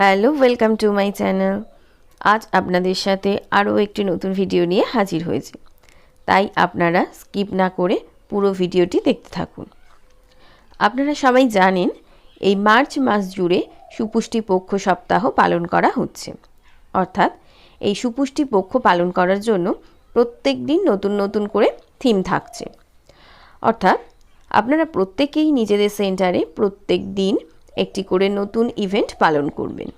Hello welcome to my channel আজ আপনাদের সাথে আরও একটি নতুন ভিডিও নিয়ে হাজির হয়েছে। তাই আপনারা স্কিপ না করে পুরো ভিডিওটি দেখতে থাকুন। আপনারা সবাই জানেন, এই মার্চ মাস জুড়ে সুপুষ্টি পক্ষ সপ্তাহ পালন করা হচ্ছে। অর্থাৎ, এই সুপুষ্টি পক্ষ পালন করার জন্য প্রত্যেক দিন নতুন নতুন করে থিম থাকছে। অর্থাৎ, আপনারা প্রত্যেকেই নিজেদের সেন্টারে প্রত্যেক দিন একটি করে নতুন ইভেন্ট পালন করবেন।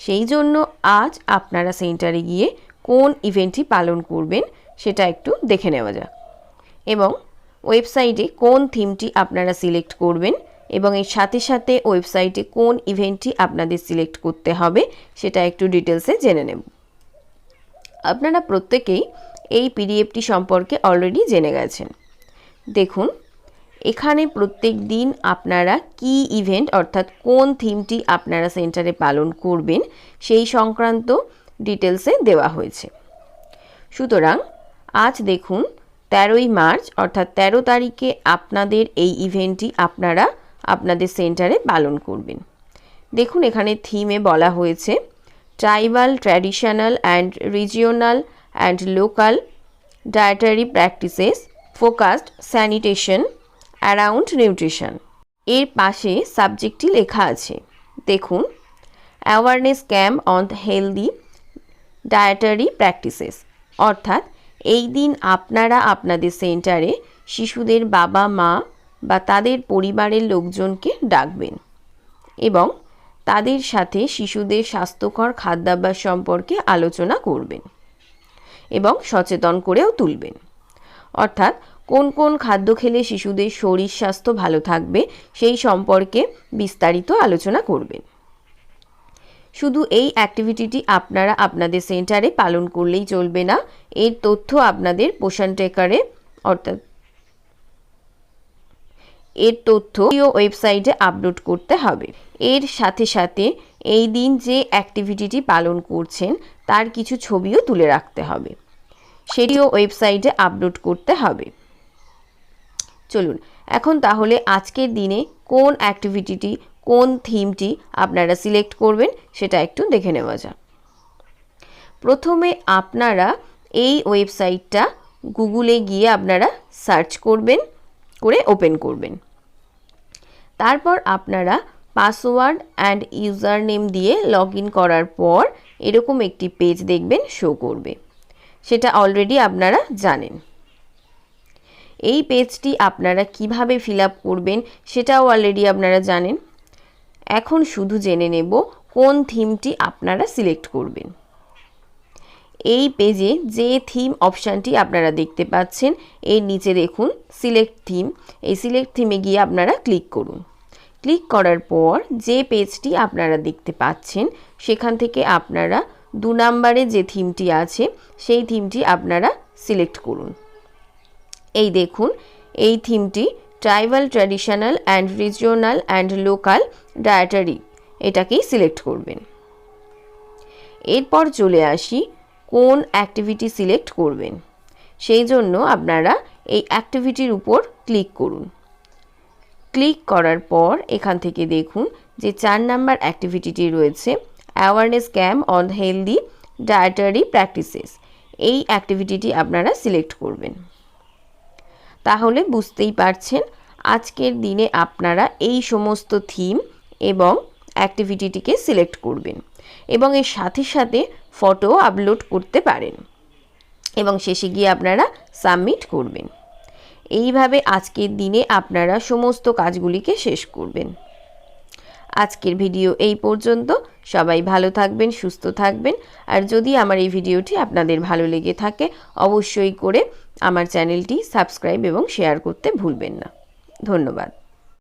সেই জন্য আজ আপনারা সেন্টারে গিয়ে কোন ইভেন্টটি পালন করবেন সেটা একটু দেখে নেওয়া যাক। এবং ওয়েবসাইটে কোন থিমটি আপনারা সিলেক্ট করবেন এবং এর সাথে সাথে ওয়েবসাইটে কোন ইভেন্টটি আপনাদের সিলেক্ট করতে হবে সেটা একটু ডিটেলসে জেনে নেব। আপনারা প্রত্যেকেই এই পিডিএফটি সম্পর্কে অলরেডি জেনে গেছেন। দেখুন এখানে প্রত্যেক দিন আপনারা কি ইভেন্ট অর্থাৎ কোন থিমটি আপনারা সেন্টারে পালন করবেন, সেই সংক্রান্ত ডিটেলসে দেওয়া হয়েছে। সুতরাং, আজ দেখুন, তেরোই মার্চ, অর্থাৎ তেরো তারিখে আপনাদের এই ইভেন্টটি আপনারা আপনাদের সেন্টারে পালন করবেন। দেখুন, এখানে থিমে বলা হয়েছে tribal traditional and regional and local dietary practices focused sanitation around nutrition. এর পাশে সাবজেক্টটি লেখা আছে। দেখুন, awareness camp on healthy dietary practices. অর্থাৎ, এই দিন আপনারা আপনাদের সেন্টারে শিশুদের বাবা, মা বা তাদের পরিবারের লোকজনকে ডাকবেন এবং তাদের সাথে শিশুদের স্বাস্থ্যকর খাদ্যাভ্যাস সম্পর্কে আলোচনা করবেন এবং সচেতন করেও তুলবেন। অর্থাৎ কোন কোন খাদ্য খেলে শিশুদের শরীর স্বাস্থ্য ভালো থাকবে সেই সম্পর্কে বিস্তারিত আলোচনা করবেন। শুধু এই অ্যাক্টিভিটিটি আপনারা আপনাদের সেন্টারে পালন করলেই চলবে না। এর তথ্য আপনাদের পোষণ টেকারে অর্থাৎ এর তথ্য ওয়েবসাইটে আপলোড করতে হবে। এর সাথে সাথে এই দিন যে অ্যাক্টিভিটিটি পালন করছেন, তার কিছু ছবিও তুলে রাখতে হবে। সেটিও ওয়েবসাইটে আপলোড করতে হবে। চলুন, এখন তাহলে আজকের দিনে কোন অ্যাক্টিভিটিটি কোন থিমটি আপনারা সিলেক্ট করবেন সেটা একটু দেখে নেওয়া যাক। প্রথমে আপনারা এই ওয়েবসাইটটা গুগলে গিয়ে আপনারা সার্চ করবেন, করে ওপেন করবেন। তারপর আপনারা পাসওয়ার্ড অ্যান্ড ইউজার নেম দিয়ে লগ করার পর এরকম একটি পেজ দেখবেন শো করবে। সেটা অলরেডি আপনারা জানেন। এই পেজটি আপনারা কীভাবে ফিল আপ করবেন সেটাও অলরেডি আপনারা জানেন। এখন শুধু জেনে নেব কোন থিমটি আপনারা সিলেক্ট করবেন। এই পেজে যে থিম অপশানটি আপনারা দেখতে পাচ্ছেন, এর নিচে দেখুন সিলেক্ট থিম এই সিলেক্ট থিমে গিয়ে আপনারা ক্লিক করুন। ক্লিক করার পর যে পেজটি আপনারা দেখতে পাচ্ছেন, সেখান থেকে আপনারা দু নম্বরে যে থিমটি আছে, সেই থিমটি আপনারা সিলেক্ট করুন। এই দেখুন, এই থিমটি tribal, traditional and regional and local dietary, এটাকেই সিলেক্ট করবেন। এরপর চলে আসি, কোন অ্যাক্টিভিটি সিলেক্ট করবেন? সেই জন্য আপনারা এই অ্যাক্টিভিটির উপর ক্লিক করুন। ক্লিক করার পর এখান থেকে দেখুন যে চার নাম্বার অ্যাক্টিভিটিটি রয়েছে awareness camp on healthy dietary practices এই অ্যাক্টিভিটিটি আপনারা সিলেক্ট করবেন। তাহলে বুঝতেই পারছেন আজকের দিনে আপনারা এই সমস্ত থিম এবং অ্যাক্টিভিটিটিকে সিলেক্ট করবেন এবং এর সাথে সাথে ফটো আপলোড করতে পারেন এবং শেষে গিয়ে আপনারা সাবমিট করবেন। এইভাবে আজকের দিনে আপনারা সমস্ত কাজগুলিকে শেষ করবেন। আজকের ভিডিও এই পর্যন্ত। সবাই ভালো থাকবেন, সুস্থ থাকবেন। আর যদি আমার এই ভিডিওটি আপনাদের ভালো লেগে থাকে, অবশ্যই করে আমার চ্যানেলটি সাবস্ক্রাইব এবং শেয়ার করতে ভুলবেন না। ধন্যবাদ।